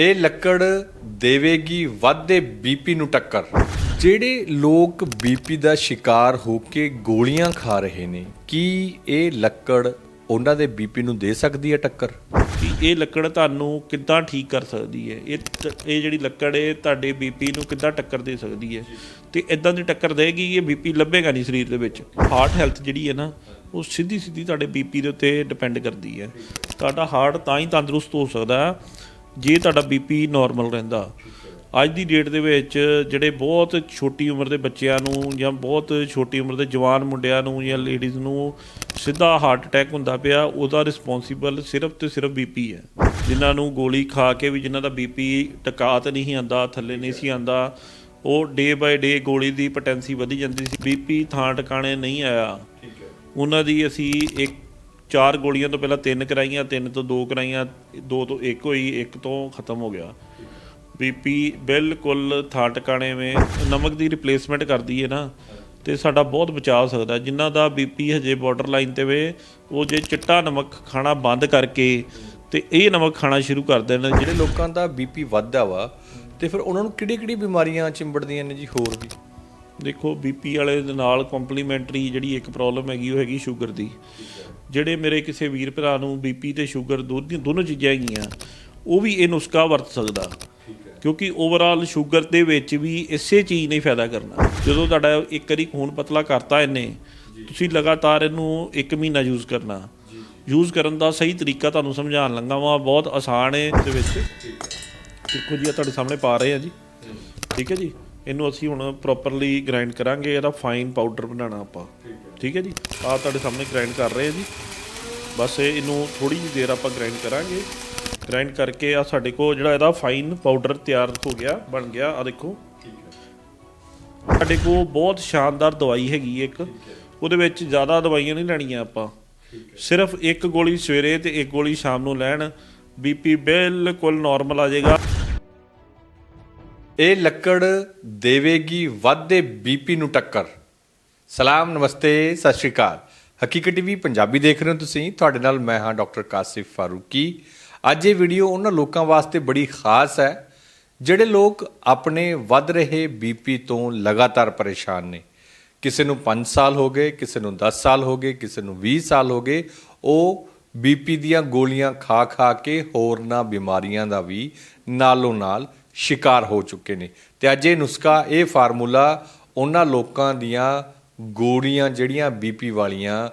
ਇਹ ਲੱਕੜ ਦੇਵੇਗੀ ਵਾਧੇ ਬੀਪੀ ਨੂੰ ਟੱਕਰ। ਜਿਹੜੇ ਲੋਕ ਬੀਪੀ ਦਾ ਸ਼ਿਕਾਰ ਹੋ ਕੇ ਗੋਲੀਆਂ ਖਾ ਰਹੇ ਨੇ, ਕੀ ਇਹ ਲੱਕੜ ਉਹਨਾਂ ਦੇ ਬੀਪੀ ਨੂੰ ਦੇ ਸਕਦੀ ਹੈ ਟੱਕਰ? ਕਿ ਇਹ ਲੱਕੜ ਤੁਹਾਨੂੰ ਕਿੱਦਾਂ ਠੀਕ ਕਰ ਸਕਦੀ ਹੈ? ਇਹ ਤ- ਇਹ ਜਿਹੜੀ ਲੱਕੜ ਹੈ, ਤੁਹਾਡੇ ਬੀਪੀ ਨੂੰ ਕਿੱਦਾਂ ਟੱਕਰ ਦੇ ਸਕਦੀ ਹੈ? ਤੇ ਇਦਾਂ ਦੀ ਟੱਕਰ ਦੇਗੀ, ਇਹ ਬੀਪੀ ਲੱਭੇਗਾ ਨਹੀਂ ਸਰੀਰ ਦੇ ਵਿੱਚ। ਹਾਰਟ ਹੈਲਥ ਜਿਹੜੀ ਹੈ ਨਾ, ਉਹ ਸਿੱਧੀ ਸਿੱਧੀ ਤੁਹਾਡੇ ਬੀਪੀ ਦੇ ਉੱਤੇ ਡਿਪੈਂਡ ਕਰਦੀ ਹੈ। ਤੁਹਾਡਾ ਹਾਰਟ ਤਾਂ ਹੀ ਤੰਦਰੁਸਤ ਹੋ ਸਕਦਾ ਹੈ ਜੇ ਤੁਹਾਡਾ ਬੀਪੀ ਨਾਰਮਲ ਰਹਿੰਦਾ ਅੱਜ ਦੀ ਡੇਟ ਦੇ ਵਿੱਚ ਜਿਹੜੇ ਬਹੁਤ ਛੋਟੀ ਉਮਰ ਦੇ ਬੱਚਿਆਂ ਨੂੰ ਜਾਂ ਬਹੁਤ ਛੋਟੀ ਉਮਰ ਦੇ ਜਵਾਨ ਮੁੰਡਿਆਂ ਨੂੰ ਜਾਂ ਲੇਡੀਜ਼ ਨੂੰ ਸਿੱਧਾ ਹਾਰਟ ਅਟੈਕ ਹੁੰਦਾ ਪਿਆ ਉਹਦਾ ਰਿਸਪੌਂਸੀਬਲ ਸਿਰਫ ਤੇ ਸਿਰਫ ਬੀਪੀ ਹੈ। ਜਿਨ੍ਹਾਂ ਨੂੰ ਗੋਲੀ ਖਾ ਕੇ ਵੀ ਜਿਨ੍ਹਾਂ ਦਾ ਬੀਪੀ ਟਕਾਤ ਨਹੀਂ ਆਂਦਾ ਥੱਲੇ ਨਹੀਂ ਸੀ ਆਂਦਾ ਉਹ ਡੇ ਬਾਏ ਡੇ ਗੋਲੀ ਦੀ ਪੋਟੈਂਸੀ ਵਧੀ ਜਾਂਦੀ ਸੀ। ਬੀਪੀ ਥਾਂ ਟਿਕਾਣੇ ਨਹੀਂ ਆਇਆ। ਉਹਨਾਂ ਦੀ ਅਸੀਂ ਇੱਕ ਚਾਰ ਗੋਲੀਆਂ ਤੋਂ ਪਹਿਲਾਂ ਤਿੰਨ ਕਰਾਈਆਂ, ਤਿੰਨ ਤੋਂ ਦੋ ਕਰਾਈਆਂ, ਦੋ ਤੋਂ ਇੱਕ ਹੋਈ, ਇੱਕ ਤੋਂ ਖਤਮ ਹੋ ਗਿਆ। ਬੀਪੀ ਬਿਲਕੁਲ ਥਾਂ ਟਿਕਾਣੇ ਵਿੱਚ ਨਮਕ ਦੀ ਰਿਪਲੇਸਮੈਂਟ ਕਰਦੀ ਹੈ ਨਾ, ਤੇ ਸਾਡਾ ਬਹੁਤ ਬਚਾਅ ਹੋ ਸਕਦਾ। ਜਿਨ੍ਹਾਂ ਦਾ ਬੀਪੀ ਹਜੇ ਬਾਰਡਰ ਲਾਈਨ ਤੇ ਵੇ, ਉਹ ਜੇ ਚਿੱਟਾ ਨਮਕ ਖਾਣਾ ਬੰਦ ਕਰਕੇ ਤੇ ਇਹ ਨਮਕ ਖਾਣਾ ਸ਼ੁਰੂ ਕਰ ਦੇਣ। ਜਿਹੜੇ ਲੋਕਾਂ ਦਾ ਬੀਪੀ ਵੱਧਦਾ ਵਾ, ਤੇ ਫਿਰ ਉਹਨਾਂ ਨੂੰ ਕਿਹੜੀ-ਕਿਹੜੀ ਬਿਮਾਰੀਆਂ ਚਿੰਬੜਦੀਆਂ ਨੇ ਜੀ ਹੋਰ ਵੀ? ਦੇਖੋ ਬੀਪੀ ਵਾਲੇ ਦੇ ਨਾਲ ਕੰਪਲੀਮੈਂਟਰੀ ਜਿਹੜੀ ਇੱਕ ਪ੍ਰੋਬਲਮ ਹੈਗੀ ਉਹ ਹੈਗੀ ਸ਼ੂਗਰ ਦੀ। ਜਿਹੜੇ ਮੇਰੇ ਕਿਸੇ ਵੀਰ ਭਰਾ ਨੂੰ ਬੀਪੀ ਤੇ ਸ਼ੂਗਰ ਦੋਨੋਂ ਦੋਨੋਂ ਚੀਜ਼ਾਂ ਹੈਗੀਆਂ ਉਹ ਵੀ ਇਹ ਨੁਸਖਾ ਵਰਤ ਸਕਦਾ। ਕਿਉਂਕਿ ਓਵਰਆਲ ਸ਼ੂਗਰ ਦੇ ਵਿੱਚ ਵੀ ਇਸੇ ਚੀਜ਼ ਨੇ ਫਾਇਦਾ ਕਰਨਾ। ਜਦੋਂ ਤੁਹਾਡਾ ਇੱਕ ਵਾਰੀ ਖੂਨ ਪਤਲਾ ਕਰਤਾ ਇਹਨੇ ਤੁਸੀਂ ਲਗਾਤਾਰ ਇਹਨੂੰ 1 ਮਹੀਨਾ ਯੂਜ਼ ਕਰਨਾ। ਯੂਜ਼ ਕਰਨ ਦਾ ਸਹੀ ਤਰੀਕਾ ਤੁਹਾਨੂੰ ਸਮਝਾਉਣ ਲੱਗਾ ਵਾਂ ਬਹੁਤ ਆਸਾਨ ਹੈ ਦੇ ਵਿੱਚ। ਦੇਖੋ ਜੀ ਆ ਤੁਹਾਡੇ ਸਾਹਮਣੇ ਪਾ ਰਹੇ ਆ ਜੀ। ਠੀਕ ਹੈ ਜੀ? ਇਹਨੂੰ ਅਸੀਂ ਹੁਣ ਪ੍ਰੋਪਰਲੀ ਗ੍ਰਾਈਂਡ ਕਰਾਂਗੇ, ਇਹਦਾ ਫਾਈਨ ਪਾਊਡਰ ਬਣਾਉਣਾ ਆਪਾਂ। ਠੀਕ ਹੈ ਜੀ? ਆ ਤੁਹਾਡੇ ਸਾਹਮਣੇ ਗ੍ਰਾਈਂਡ ਕਰ ਰਹੇ ਹਾਂ ਜੀ। ਬਸ ਇਹਨੂੰ ਥੋੜੀ ਜਿਹੀ ਦੇਰ ਆਪਾਂ ਗ੍ਰਾਈਂਡ ਕਰਾਂਗੇ। ਗ੍ਰਾਈਂਡ ਕਰਕੇ ਆ ਸਾਡੇ ਕੋਲ ਜਿਹੜਾ ਇਹਦਾ ਫਾਈਨ ਪਾਊਡਰ ਤਿਆਰ ਹੋ ਗਿਆ, ਬਣ ਗਿਆ ਆ ਦੇਖੋ। ਸਾਡੇ ਕੋਲ ਬਹੁਤ ਸ਼ਾਨਦਾਰ ਦਵਾਈ ਹੈਗੀ ਇੱਕ। ਉਹਦੇ ਵਿੱਚ ਜ਼ਿਆਦਾ ਦਵਾਈਆਂ ਨਹੀਂ ਲੈਣੀਆਂ ਆਪਾਂ। ਸਿਰਫ ਇੱਕ ਗੋਲੀ ਸਵੇਰੇ ਤੇ ਇੱਕ ਗੋਲੀ ਸ਼ਾਮ ਨੂੰ ਲੈਣ। ਬੀਪੀ ਬਿਲਕੁਲ ਨਾਰਮਲ ਆ ਜਾਏਗਾ। ਇਹ ਲੱਕੜ ਦੇਵੇਗੀ, ਵਾਧੇ ਬੀਪੀ ਨੂੰ ਟੱਕਰ। ਸਲਾਮ, ਨਮਸਤੇ, ਸਤਿ ਸ਼੍ਰੀ ਅਕਾਲ। ਹਕੀਕਤ ਟੀਵੀ ਪੰਜਾਬੀ ਦੇਖ ਰਹੇ ਹੋ ਤੁਸੀਂ। ਤੁਹਾਡੇ ਨਾਲ ਮੈਂ ਹਾਂ ਡਾਕਟਰ ਕਾਸਿਫ ਫਾਰੂਕੀ। ਅੱਜ ਇਹ ਵੀਡੀਓ ਉਹਨਾਂ ਲੋਕਾਂ ਵਾਸਤੇ ਬੜੀ ਖਾਸ ਹੈ, ਜਿਹੜੇ ਲੋਕ ਆਪਣੇ ਵੱਧ ਰਹੇ ਬੀਪੀ ਤੋਂ ਲਗਾਤਾਰ ਪਰੇਸ਼ਾਨ ਨੇ। ਕਿਸੇ ਨੂੰ 5 ਸਾਲ ਹੋ ਗਏ, ਕਿਸੇ ਨੂੰ 10 ਸਾਲ ਹੋ ਗਏ, ਕਿਸੇ ਨੂੰ 20 ਸਾਲ ਹੋ ਗਏ, ਉਹ ਬੀਪੀ ਦੀਆਂ ਗੋਲੀਆਂ ਖਾ ਖਾ ਕੇ ਹੋਰਨਾਂ ਬਿਮਾਰੀਆਂ ਦਾ ਵੀ ਨਾਲੋਂ ਨਾਲ ਸ਼ਿਕਾਰ ਹੋ ਚੁੱਕੇ ਨੇ। ਤੇ ਅੱਜ ਇਹ ਨੁਸਖਾ, ਇਹ ਫਾਰਮੂਲਾ ਉਹਨਾਂ ਲੋਕਾਂ ਦੀਆਂ ਗੋਲੀਆਂ, ਜਿਹੜੀਆਂ ਬੀਪੀ ਵਾਲੀਆਂ,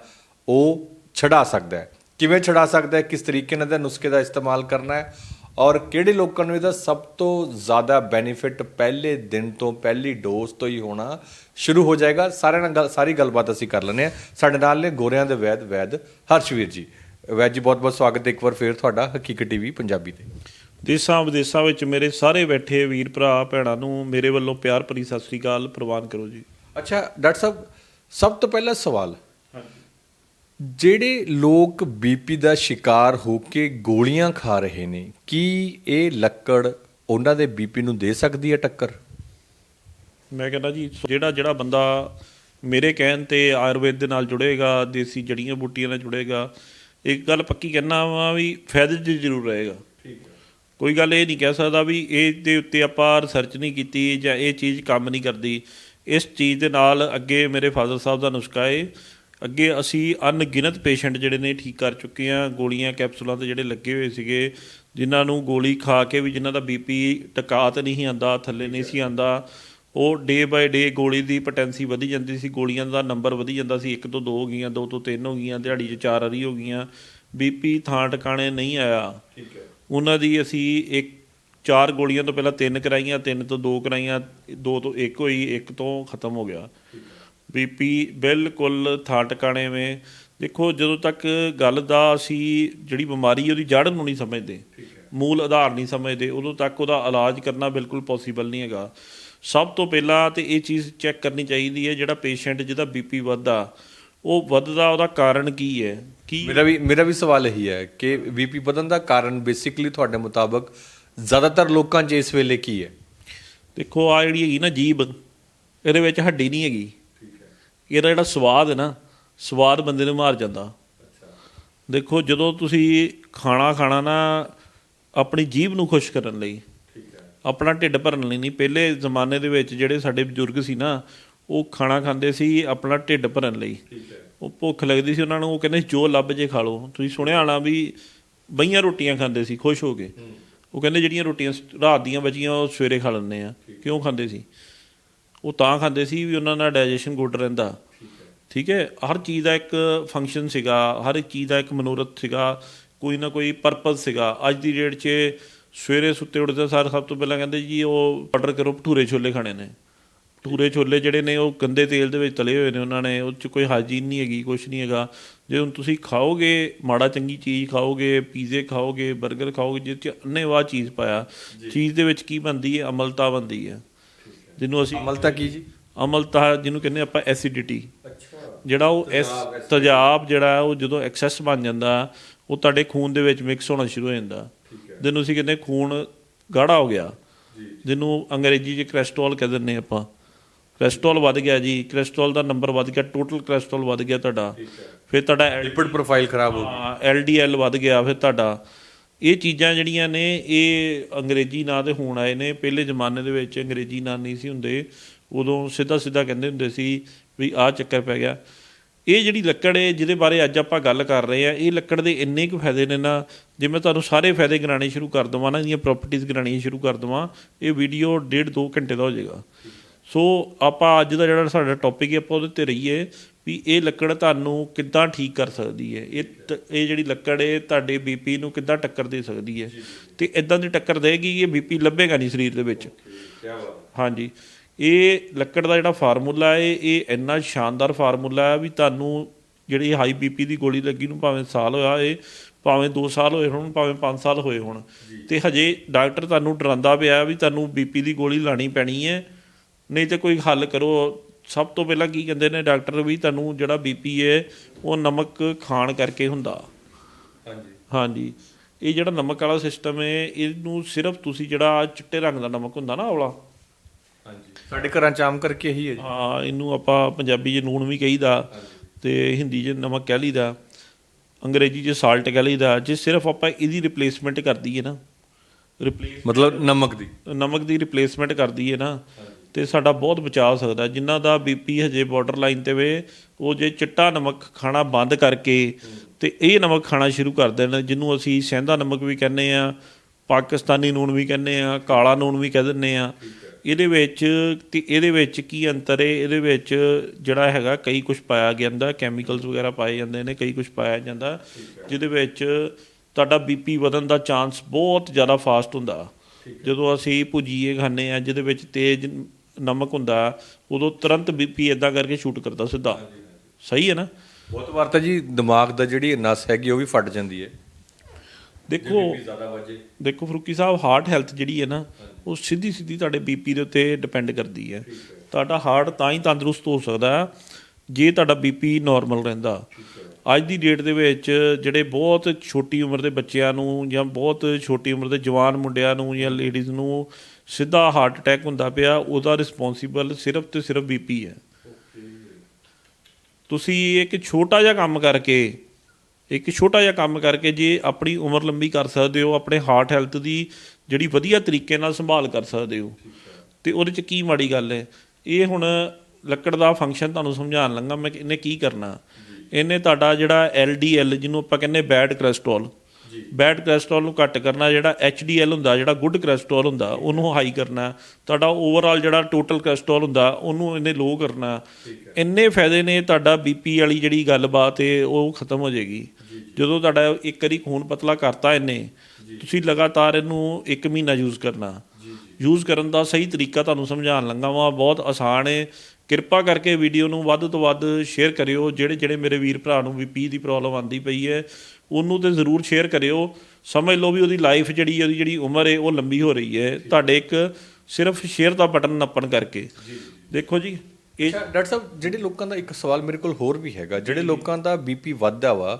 ਉਹ ਛਡਾ ਸਕਦਾ ਹੈ। ਕਿਵੇਂ ਛਡਾ ਸਕਦਾ ਹੈ? ਕਿਸ ਤਰੀਕੇ ਨਾਲ ਇਹਦਾ ਨੁਸਖੇ ਦਾ ਇਸਤੇਮਾਲ ਕਰਨਾ ਹੈ? ਔਰ ਕਿਹੜੇ ਲੋਕਾਂ ਨੂੰ ਇਹਦਾ ਸਭ ਤੋਂ ਜ਼ਿਆਦਾ ਬੈਨੀਫਿਟ ਪਹਿਲੇ ਦਿਨ ਤੋਂ, ਪਹਿਲੀ ਡੋਜ਼ ਤੋਂ ਹੀ ਹੋਣਾ ਸ਼ੁਰੂ ਹੋ ਜਾਏਗਾ? ਸਾਰਿਆਂ ਨਾਲ ਗੱਲ- ਸਾਰੀ ਗੱਲਬਾਤ ਅਸੀਂ ਕਰ ਲੈਂਦੇ ਹਾਂ। ਸਾਡੇ ਨਾਲ ਨੇ ਗੋਰਿਆਂ ਦੇ ਵੈਦ ਵੈਦ ਹਰਸ਼ਵੀਰ ਜੀ। ਵੈਦ ਜੀ ਬਹੁਤ ਬਹੁਤ ਸਵਾਗਤ ਹੈ। ਇੱਕ ਵਾਰ ਫੇਰ ਤੁਹਾਡਾ ਹਕੀਕਤ ਟੀਵੀ ਪੰਜਾਬੀ ਤੇ। ਦੇਸਾਂ ਵਿਦੇਸਾਂ ਵਿੱਚ ਮੇਰੇ ਸਾਰੇ ਬੈਠੇ ਵੀਰ ਭਰਾ ਭੈਣਾਂ ਨੂੰ ਮੇਰੇ ਵੱਲੋਂ ਪਿਆਰ ਭਰੀ ਸਤਿ ਸ੍ਰੀ ਅਕਾਲ ਪ੍ਰਵਾਨ ਕਰੋ ਜੀ। ਅੱਛਾ ਡਾਕਟਰ ਸਾਹਿਬ ਸਭ ਤੋਂ ਪਹਿਲਾ ਸਵਾਲ। ਜਿਹੜੇ ਲੋਕ ਬੀਪੀ ਦਾ ਸ਼ਿਕਾਰ ਹੋ ਕੇ ਗੋਲੀਆਂ ਖਾ ਰਹੇ ਨੇ ਕੀ ਇਹ ਲੱਕੜ ਉਹਨਾਂ ਦੇ ਬੀਪੀ ਨੂੰ ਦੇ ਸਕਦੀ ਹੈ ਟੱਕਰ? ਮੈਂ ਕਹਿੰਦਾ ਜੀ ਜਿਹੜਾ ਜਿਹੜਾ ਬੰਦਾ ਮੇਰੇ ਕਹਿਣ ਤੇ ਆਯੁਰਵੇਦ ਦੇ ਨਾਲ ਜੁੜੇਗਾ ਦੇਸੀ ਜੜੀਆਂ ਬੂਟੀਆਂ ਨਾਲ ਜੁੜੇਗਾ ਇੱਕ ਗੱਲ ਪੱਕੀ ਕਹਿਣਾ ਵਾ ਵੀ ਫਾਇਦੇ 'ਚ ਜ਼ਰੂਰ ਰਹੇਗਾ। ਕੋਈ ਗੱਲ ਇਹ ਨਹੀਂ ਕਹਿ ਸਕਦਾ ਵੀ ਇਹ ਦੇ ਉੱਤੇ ਆਪਾਂ ਰਿਸਰਚ ਨਹੀਂ ਕੀਤੀ ਜਾਂ ਇਹ ਚੀਜ਼ ਕੰਮ ਨਹੀਂ ਕਰਦੀ। ਇਸ ਚੀਜ਼ ਦੇ ਨਾਲ ਅੱਗੇ ਮੇਰੇ ਫਾਦਰ ਸਾਹਿਬ ਦਾ ਨੁਸਖਾ ਹੈ ਅੱਗੇ ਅਸੀਂ ਅਣਗਿਣਤ ਪੇਸ਼ੈਂਟ ਜਿਹੜੇ ਨੇ ਠੀਕ ਕਰ ਚੁੱਕੇ ਆ ਗੋਲੀਆਂ ਕੈਪਸੂਲਾਂ ਤੇ ਜਿਹੜੇ ਲੱਗੇ ਹੋਏ ਸੀਗੇ, ਜਿਨ੍ਹਾਂ ਨੂੰ ਗੋਲੀ ਖਾ ਕੇ ਵੀ ਜਿਨ੍ਹਾਂ ਦਾ ਬੀਪੀ ਟਕਾਤ ਨਹੀਂ ਆਂਦਾ, ਥੱਲੇ ਨਹੀਂ ਸੀ ਆਂਦਾ, ਉਹ ਡੇ ਬਾਏ ਡੇ ਗੋਲੀ ਦੀ ਪੋਟੈਂਸੀ ਵਧੀ ਜਾਂਦੀ ਸੀ। ਗੋਲੀਆਂ ਦਾ ਨੰਬਰ ਵਧੀ ਜਾਂਦਾ ਸੀ। 1 ਤੋਂ 2 ਹੋ ਗਈਆਂ 2 ਤੋਂ 3 ਹੋ ਗਈਆਂ, ਦਿਹਾੜੀ 'ਚ 4 ਵਾਰੀ ਹੋ ਗਈਆਂ। ਬੀਪੀ ਥਾਂ ਟਿਕਾਣੇ ਨਹੀਂ ਆਇਆ। ਉਹਨਾਂ ਦੀ ਅਸੀਂ ਇੱਕ, ਚਾਰ ਗੋਲੀਆਂ ਤੋਂ ਪਹਿਲਾਂ ਤਿੰਨ ਕਰਾਈਆਂ, ਤਿੰਨ ਤੋਂ ਦੋ ਕਰਾਈਆਂ, ਦੋ ਤੋਂ ਇੱਕ ਹੋਈ, ਇੱਕ ਤੋਂ ਖਤਮ ਹੋ ਗਿਆ। ਬੀਪੀ ਬਿਲਕੁਲ ਥਾਂ ਟਿਕਾਣੇ ਵਿੱਚ ਦੇਖੋ, ਜਦੋਂ ਤੱਕ ਗੱਲ ਦਾ ਅਸੀਂ ਜਿਹੜੀ ਬਿਮਾਰੀ ਉਹਦੀ ਜੜ ਨੂੰ ਨਹੀਂ ਸਮਝਦੇ, ਮੂਲ ਆਧਾਰ ਨਹੀਂ ਸਮਝਦੇ, ਉਦੋਂ ਤੱਕ ਉਹਦਾ ਇਲਾਜ ਕਰਨਾ ਬਿਲਕੁਲ ਪੋਸੀਬਲ ਨਹੀਂ ਹੈਗਾ। ਸਭ ਤੋਂ ਪਹਿਲਾਂ ਤੇ ਇਹ ਚੀਜ਼ ਚੈੱਕ ਕਰਨੀ ਚਾਹੀਦੀ ਹੈ, ਜਿਹੜਾ ਪੇਸ਼ੈਂਟ ਜਿਹਦਾ ਬੀਪੀ ਵੱਧਦਾ ਉਹ ਵੱਧਦਾ ਉਹਦਾ ਕਾਰਨ ਕੀ ਹੈ? ਕੀ ਮੇਰਾ ਵੀ ਮੇਰਾ ਵੀ ਸਵਾਲ ਇਹੀ ਹੈ ਕਿ ਬੀਪੀ ਵਧਣ ਦਾ ਕਾਰਨ ਬੇਸਿਕਲੀ ਤੁਹਾਡੇ ਮੁਤਾਬਕ ਜ਼ਿਆਦਾਤਰ ਲੋਕਾਂ 'ਚ ਇਸ ਵੇਲੇ ਕੀ ਹੈ? ਦੇਖੋ ਆ ਜਿਹੜੀ ਹੈਗੀ ਨਾ ਜੀਬ ਇਹਦੇ ਵਿੱਚ ਹੱਡੀ ਨਹੀਂ ਹੈਗੀ। ਇਹਦਾ ਜਿਹੜਾ ਸਵਾਦ ਹੈ ਨਾ ਸਵਾਦ ਬੰਦੇ ਨੂੰ ਮਾਰ ਜਾਂਦਾ। ਦੇਖੋ ਜਦੋਂ ਤੁਸੀਂ ਖਾਣਾ ਖਾਣਾ ਨਾ ਆਪਣੀ ਜੀਭ ਨੂੰ ਖੁਸ਼ ਕਰਨ ਲਈ ਆਪਣਾ ਢਿੱਡ ਭਰਨ ਲਈ ਨਹੀਂ ਪਹਿਲੇ ਜ਼ਮਾਨੇ ਦੇ ਵਿੱਚ ਜਿਹੜੇ ਸਾਡੇ ਬਜ਼ੁਰਗ ਸੀ ਨਾ ਉਹ ਖਾਣਾ ਖਾਂਦੇ ਸੀ ਆਪਣਾ ਢਿੱਡ ਭਰਨ ਲਈ। ਉਹ ਭੁੱਖ ਲੱਗਦੀ ਸੀ ਉਹਨਾਂ ਨੂੰ ਉਹ ਕਹਿੰਦੇ ਜੋ ਲੱਭ ਜੇ ਖਾ ਲਓ। ਤੁਸੀਂ ਸੁਣਿਆ ਹੋਣਾ ਵੀ ਬਈਆਂ ਰੋਟੀਆਂ ਖਾਂਦੇ ਸੀ ਖੁਸ਼ ਹੋ ਕੇ। ਉਹ ਕਹਿੰਦੇ ਜਿਹੜੀਆਂ ਰੋਟੀਆਂ ਰਾਤ ਦੀਆਂ ਬਚੀਆਂ ਉਹ ਸਵੇਰੇ ਖਾ ਲੈਂਦੇ ਆ। ਕਿਉਂ ਖਾਂਦੇ ਸੀ? ਉਹ ਤਾਂ ਖਾਂਦੇ ਸੀ ਵੀ ਉਹਨਾਂ ਦਾ ਡਾਈਜੈਸ਼ਨ ਗੁੱਡ ਰਹਿੰਦਾ। ਠੀਕ ਹੈ। ਹਰ ਚੀਜ਼ ਦਾ ਇੱਕ ਫੰਕਸ਼ਨ ਸੀਗਾ ਹਰ ਇੱਕ ਚੀਜ਼ ਦਾ ਇੱਕ ਮਨੋਰਥ ਸੀਗਾ ਕੋਈ ਨਾ ਕੋਈ ਪਰਪਸ ਸੀਗਾ। ਅੱਜ ਦੀ ਡੇਟ 'ਚ ਸਵੇਰੇ ਸੁੱਤੇ ਉੱਠਦੇ ਸਾਰ ਸਭ ਤੋਂ ਪਹਿਲਾਂ ਕਹਿੰਦੇ ਜੀ ਉਹ ਆਰਡਰ ਕਰੋ ਭਟੂਰੇ ਛੋਲੇ ਖਾਣੇ ਨੇ। ਭਟੂਰੇ ਛੋਲੇ ਜਿਹੜੇ ਨੇ ਉਹ ਗੰਦੇ ਤੇਲ ਦੇ ਵਿੱਚ ਤਲੇ ਹੋਏ ਨੇ ਉਹਨਾਂ ਨੇ ਉਹ 'ਚ ਕੋਈ ਹਾਈਜੀਨ ਨਹੀਂ ਹੈਗੀ ਕੁਝ ਨਹੀਂ ਹੈਗਾ। ਜੇ ਹੁਣ ਤੁਸੀਂ ਖਾਓਗੇ ਮਾੜਾ ਚੰਗੀ ਚੀਜ਼ ਖਾਓਗੇ ਪੀਜ਼ੇ ਖਾਓਗੇ 버ਗਰ ਖਾਓਗੇ ਜਿਸ 'ਚ ਅੰਨੇਵਾਹ ਚੀਜ਼ ਪਾਇਆ ਚੀਜ਼ ਦੇ ਵਿੱਚ ਕੀ ਬਣਦੀ ਹੈ? ਅਮਲਤਾ ਬਣਦੀ ਹੈ। ਜਿਹਨੂੰ ਅਸੀਂ ਅਮਲਤਾ ਕੀ ਜੀ? ਅਮਲਤਾ ਜਿਹਨੂੰ ਕਹਿੰਦੇ ਆਪਾਂ ਐਸਿਡਿਟੀ ਜਿਹੜਾ ਉਹ ਐਸ ਤੇਜ਼ਾਬ ਜਿਹੜਾ ਉਹ ਜਦੋਂ ਐਕਸੈਸ ਬਣ ਜਾਂਦਾ ਉਹ ਤੁਹਾਡੇ ਖੂਨ ਦੇ ਵਿੱਚ ਮਿਕਸ ਹੋਣਾ ਸ਼ੁਰੂ ਹੋ ਜਾਂਦਾ। ਜਿਹਨੂੰ ਅਸੀਂ ਕਹਿੰਦੇ ਖੂਨ ਗਾੜਾ ਹੋ ਗਿਆ। ਜਿਹਨੂੰ ਅੰਗਰੇਜ਼ੀ 'ਚ ਕੋਲੇਸਟ੍ਰੋਲ ਕਹਿ ਦਿੰਦੇ ਆਪਾਂ। ਕੋਲੇਸਟ੍ਰੋਲ ਵੱਧ ਗਿਆ ਜੀ ਕੋਲੇਸਟ੍ਰੋਲ ਦਾ ਨੰਬਰ ਵੱਧ ਗਿਆ ਟੋਟਲ ਕੋਲੇਸਟ੍ਰੋਲ ਵੱਧ ਗਿਆ ਤੁਹਾਡਾ। ਫਿਰ ਤੁਹਾਡਾ ਲਿਪਿਡ ਪ੍ਰੋਫਾਈਲ ਖਰਾਬ ਹੋ ਗਈ। ਐਲਡੀਐਲ ਵੱਧ ਗਿਆ ਫਿਰ ਤੁਹਾਡਾ। ਇਹ ਚੀਜ਼ਾਂ ਜਿਹੜੀਆਂ ਨੇ ਇਹ ਅੰਗਰੇਜ਼ੀ ਨਾਂ ਤੇ ਹੁਣ ਆਏ ਨੇ। ਪਹਿਲੇ ਜ਼ਮਾਨੇ ਦੇ ਵਿੱਚ ਅੰਗਰੇਜ਼ੀ ਨਾਂ ਨਹੀਂ ਸੀ ਹੁੰਦੇ। ਉਦੋਂ ਸਿੱਧਾ ਸਿੱਧਾ ਕਹਿੰਦੇ ਹੁੰਦੇ ਸੀ ਵੀ ਆਹ ਚੱਕਰ ਪੈ ਗਿਆ। ਇਹ ਜਿਹੜੀ ਲੱਕੜ ਹੈ ਜਿਹਦੇ ਬਾਰੇ ਅੱਜ ਆਪਾਂ ਗੱਲ ਕਰ ਰਹੇ ਆ ਇਹ ਲੱਕੜ ਦੇ ਇੰਨੇ ਕੁ ਫਾਇਦੇ ਨੇ ਨਾ ਜੇ ਮੈਂ ਤੁਹਾਨੂੰ ਸਾਰੇ ਫਾਇਦੇ ਗਿਣਾਣੇ ਸ਼ੁਰੂ ਕਰ ਦਵਾਂ ਨਾ ਇਹਦੀਆਂ ਪ੍ਰਾਪਰਟੀਆਂ ਗਿਣਾਣੀਆਂ ਸ਼ੁਰੂ ਕਰ ਦਵਾਂ ਇਹ ਵੀਡੀਓ ਡੇਢ ਦੋ ਘੰਟੇ ਦਾ ਹੋ ਜਾਏਗਾ। ਸੋ ਆਪਾਂ ਅੱਜ ਦਾ ਜਿਹੜਾ ਸਾਡਾ ਟੌਪਿਕ ਹੈ ਆਪਾਂ ਉਹਦੇ ਤੇ ਰਹੀਏ ਵੀ ਇਹ ਲੱਕੜ ਤੁਹਾਨੂੰ ਕਿੱਦਾਂ ਠੀਕ ਕਰ ਸਕਦੀ ਹੈ? ਇਹ ਇਹ ਜਿਹੜੀ ਲੱਕੜ ਹੈ ਤੁਹਾਡੇ ਬੀਪੀ ਨੂੰ ਕਿੱਦਾਂ ਟੱਕਰ ਦੇ ਸਕਦੀ ਹੈ? ਤੇ ਇਦਾਂ ਦੀ ਟੱਕਰ ਦੇਗੀ ਇਹ ਬੀਪੀ ਲੱਭੇਗਾ ਨਹੀਂ ਸਰੀਰ ਦੇ ਵਿੱਚ। ਹਾਂਜੀ। ਇਹ ਲੱਕੜ ਦਾ ਜਿਹੜਾ ਫਾਰਮੂਲਾ ਹੈ ਇਹ ਇੰਨਾ ਸ਼ਾਨਦਾਰ ਫਾਰਮੂਲਾ ਹੈ ਵੀ ਤੁਹਾਨੂੰ ਜਿਹੜੀ ਹਾਈ ਬੀਪੀ ਦੀ ਗੋਲੀ ਲੱਗੀ ਨੂੰ ਭਾਵੇਂ ਸਾਲ ਹੋਇਆ ਏ ਭਾਵੇਂ 2 ਸਾਲ ਹੋਏ ਹੋਣ ਭਾਵੇਂ 5 ਸਾਲ ਹੋਏ ਹੋਣ। ਤੇ ਹਜੇ ਡਾਕਟਰ ਤੁਹਾਨੂੰ ਡਰਾਉਂਦਾ ਪਿਆ ਵੀ ਤੁਹਾਨੂੰ ਬੀਪੀ ਦੀ ਗੋਲੀ ਲਾਣੀ ਪੈਣੀ ਹੈ। ਨਹੀਂ ਤੇ ਕੋਈ ਹੱਲ ਕਰੋ। ਸਭ ਤੋਂ ਪਹਿਲਾਂ ਕੀ ਕਹਿੰਦੇ ਨੇ ਡਾਕਟਰ ਵੀ ਤੁਹਾਨੂੰ ਜਿਹੜਾ ਬੀਪੀ ਹੈ ਉਹ ਨਮਕ ਖਾਣ ਕਰਕੇ ਹੁੰਦਾ। ਹਾਂਜੀ। ਹਾਂਜੀ। ਇਹ ਜਿਹੜਾ ਨਮਕ ਵਾਲਾ ਸਿਸਟਮ ਹੈ ਇਹਨੂੰ ਸਿਰਫ ਤੁਸੀਂ ਜਿਹੜਾ ਚਿੱਟੇ ਰੰਗ ਦਾ ਨਮਕ ਹੁੰਦਾ ਨਾ ਔਲਾ। ਹਾਂਜੀ। ਸਾਡੇ ਘਰਾਂ ਚ ਆਮ ਕਰਕੇ ਇਹੀ ਹੈ ਜੀ। ਹਾਂ ਇਹਨੂੰ ਆਪਾਂ ਪੰਜਾਬੀ 'ਚ ਲੂਣ ਵੀ ਕਹੀਦਾ ਤੇ ਹਿੰਦੀ 'ਚ ਨਮਕ ਕਹਿ ਲਈਦਾ ਅੰਗਰੇਜ਼ੀ 'ਚ ਸਾਲਟ ਕਹਿ ਲਈਦਾ। ਜੇ ਸਿਰਫ ਆਪਾਂ ਇਹਦੀ ਰਿਪਲੇਸਮੈਂਟ ਕਰ ਦਈਏ ਨਾ ਰਿਪਲੇਸ ਮਤਲਬ ਨਮਕ ਦੀ। ਨਮਕ ਦੀ ਰਿਪਲੇਸਮੈਂਟ ਕਰ ਦਈਏ ਨਾ ਤੇ ਸਾਡਾ ਬਹੁਤ ਬਚਾਅ ਹੋ ਸਕਦਾ। ਜਿਨ੍ਹਾਂ ਦਾ ਬੀਪੀ ਹਜੇ ਬਾਰਡਰ ਲਾਈਨ ਤੇ ਵੇ, ਉਹ ਜੇ ਚਿੱਟਾ ਨਮਕ ਖਾਣਾ ਬੰਦ ਕਰਕੇ ਤੇ ਇਹ ਨਮਕ ਖਾਣਾ ਸ਼ੁਰੂ ਕਰ ਦੇਣ, ਜਿਹਨੂੰ ਅਸੀਂ ਸਹਿੰਦਾ ਨਮਕ ਵੀ ਕਹਿੰਦੇ ਆ, ਪਾਕਿਸਤਾਨੀ ਨੂਣ ਵੀ ਕਹਿੰਦੇ ਆ, ਕਾਲਾ ਨੂਣ ਵੀ ਕਹਿ ਦਿੰਦੇ ਆ। ਇਹਦੇ ਵਿੱਚ ਤੇ ਇਹਦੇ ਵਿੱਚ ਕੀ ਅੰਤਰ ਹੈ ਇਹਦੇ ਵਿੱਚ ਜਿਹੜਾ ਹੈਗਾ ਕਈ ਕੁਝ ਪਾਇਆ ਜਾਂਦਾ ਕੈਮੀਕਲਸ ਵਗੈਰਾ ਪਾਏ ਜਾਂਦੇ ਨੇ, ਕਈ ਕੁਝ ਪਾਇਆ ਜਾਂਦਾ, ਜਿਹਦੇ ਵਿੱਚ ਤੁਹਾਡਾ ਬੀਪੀ ਵਧਣ ਦਾ ਚਾਂਸ ਬਹੁਤ ਜ਼ਿਆਦਾ ਫਾਸਟ ਹੁੰਦਾ। ਜਦੋਂ ਅਸੀਂ ਭੁਜੀਏ ਖਾਂਦੇ ਆ, ਜਿਹਦੇ ਵਿੱਚ ਤੇਜ਼ ਨਮਕ ਹੁੰਦਾ ਉਦੋਂ ਤੁਰੰਤ ਬੀਪੀ ਇਦਾਂ ਕਰਕੇ ਸ਼ੂਟ ਕਰਦਾ ਸਿੱਧਾ। ਸਹੀ ਹੈ ਨਾ? ਬਹੁਤ ਵਾਰ ਤਾਂ ਜੀ ਦਿਮਾਗ ਦਾ ਜਿਹੜੀ ਨਸ ਹੈਗੀ ਉਹ ਵੀ ਫਟ ਜਾਂਦੀ ਹੈ। ਦੇਖੋ ਦੇਖੋ ਫਰੂਕੀ ਸਾਹਿਬ ਹਾਰਟ ਹੈਲਥ ਜਿਹੜੀ ਹੈ ਨਾ ਉਹ ਸਿੱਧੀ ਸਿੱਧੀ ਤੁਹਾਡੇ ਬੀਪੀ ਦੇ ਉੱਤੇ ਡਿਪੈਂਡ ਕਰਦੀ ਹੈ। ਤੁਹਾਡਾ ਹਾਰਟ ਤਾਂ ਹੀ ਤੰਦਰੁਸਤ ਹੋ ਸਕਦਾ ਜੇ ਤੁਹਾਡਾ ਬੀਪੀ ਨਾਰਮਲ ਰਹਿੰਦਾ। ਅੱਜ ਦੀ ਡੇਟ ਦੇ ਵਿੱਚ ਜਿਹੜੇ ਬਹੁਤ ਛੋਟੀ ਉਮਰ ਦੇ ਬੱਚਿਆਂ ਨੂੰ ਜਾਂ ਬਹੁਤ ਛੋਟੀ ਉਮਰ ਦੇ ਜਵਾਨ ਮੁੰਡਿਆਂ ਨੂੰ ਜਾਂ ਲੇਡੀਜ਼ ਨੂੰ ਸਿੱਧਾ ਹਾਰਟ ਅਟੈਕ ਹੁੰਦਾ ਪਿਆ, ਉਹਦਾ ਰਿਸਪੌਂਸੀਬਲ ਸਿਰਫ ਤੇ ਸਿਰਫ ਬੀਪੀ ਹੈ। ਤੁਸੀਂ ਇੱਕ ਛੋਟਾ ਜਿਹਾ ਕੰਮ ਕਰਕੇ, ਇੱਕ ਛੋਟਾ ਜਿਹਾ ਕੰਮ ਕਰਕੇ ਜੇ ਆਪਣੀ ਉਮਰ ਲੰਬੀ ਕਰ ਸਕਦੇ ਹੋ, ਆਪਣੇ ਹਾਰਟ ਹੈਲਥ ਦੀ ਜਿਹੜੀ ਵਧੀਆ ਤਰੀਕੇ ਨਾਲ ਸੰਭਾਲ ਕਰ ਸਕਦੇ ਹੋ, ਤੇ ਉਹਦੇ ਚ ਕੀ ਮਾੜੀ ਗੱਲ ਹੈ? ਇਹ ਹੁਣ ਲੱਕੜ ਦਾ ਫੰਕਸ਼ਨ ਤੁਹਾਨੂੰ ਸਮਝਾਉਣ ਲੱਗਾ ਮੈਂ ਇਹਨੇ ਕੀ ਕਰਨਾ? ਇਹਨੇ ਤੁਹਾਡਾ ਜਿਹੜਾ LDL ਜਿਹਨੂੰ ਆਪਾਂ ਕਹਿੰਦੇ ਬੈਡ ਕੋਲੇਸਟ੍ਰੋਲ ਬੈਡ ਕੋਲੇਸਟ੍ਰੋਲ ਨੂੰ ਘੱਟ ਕਰਨਾ ਜਿਹੜਾ HDL ਹੁੰਦਾ ਜਿਹੜਾ ਗੁੱਡ ਕੋਲੇਸਟ੍ਰੋਲ ਹੁੰਦਾ ਉਹਨੂੰ ਹਾਈ ਕਰਨਾ। ਤੁਹਾਡਾ ਓਵਰਆਲ ਜਿਹੜਾ ਟੋਟਲ ਕੋਲੇਸਟ੍ਰੋਲ ਹੁੰਦਾ ਉਹਨੂੰ ਇਹਨੇ ਲੋ ਕਰਨਾ। ਇੰਨੇ ਫਾਇਦੇ ਨੇ ਤੁਹਾਡਾ ਬੀਪੀ ਵਾਲੀ ਜਿਹੜੀ ਗੱਲਬਾਤ ਹੈ ਉਹ ਖਤਮ ਹੋ ਜਾਏਗੀ। ਜਦੋਂ ਤੁਹਾਡਾ ਇੱਕ ਵਾਰੀ ਖੂਨ ਪਤਲਾ ਕਰਤਾ ਇਹਨੇ ਤੁਸੀਂ ਲਗਾਤਾਰ ਇਹਨੂੰ 1 ਮਹੀਨਾ ਯੂਜ਼ ਕਰਨਾ। ਯੂਜ਼ ਕਰਨ ਦਾ ਸਹੀ ਤਰੀਕਾ ਤੁਹਾਨੂੰ ਸਮਝਾਉਣ ਲੱਗਾ ਵਾਂ ਬਹੁਤ ਆਸਾਨ ਹੈ ਕਿਰਪਾ ਕਰਕੇ ਵੀਡੀਓ ਨੂੰ ਵੱਧ ਤੋਂ ਵੱਧ ਸ਼ੇਅਰ ਕਰਿਓ ਜਿਹੜੇ ਜਿਹੜੇ ਮੇਰੇ ਵੀਰ ਭਰਾ ਨੂੰ ਬੀਪੀ ਦੀ ਪ੍ਰੋਬਲਮ ਆਂਦੀ ਪਈ ਹੈ ਉਹਨੂੰ ਤੇ ਜ਼ਰੂਰ ਸ਼ੇਅਰ ਕਰਿਓ। ਸਮਝ ਲਓ ਵੀ ਉਹਦੀ ਲਾਈਫ ਜਿਹੜੀ ਉਹਦੀ ਜਿਹੜੀ ਉਮਰ ਹੈ ਉਹ ਲੰਬੀ ਹੋ ਰਹੀ ਹੈ ਤੁਹਾਡੇ ਇੱਕ ਸਿਰਫ ਸ਼ੇਅਰ ਦਾ ਬਟਨ ਨੱਪਣ ਕਰਕੇ। ਦੇਖੋ ਜੀ ਇਹ ਡਾਕਟਰ ਸਾਹਿਬ ਜਿਹੜੇ ਲੋਕਾਂ ਦਾ ਇੱਕ ਸਵਾਲ ਮੇਰੇ ਕੋਲ ਹੋਰ ਵੀ ਹੈਗਾ। ਜਿਹੜੇ ਲੋਕਾਂ ਦਾ ਬੀਪੀ ਵੱਧਦਾ ਵਾ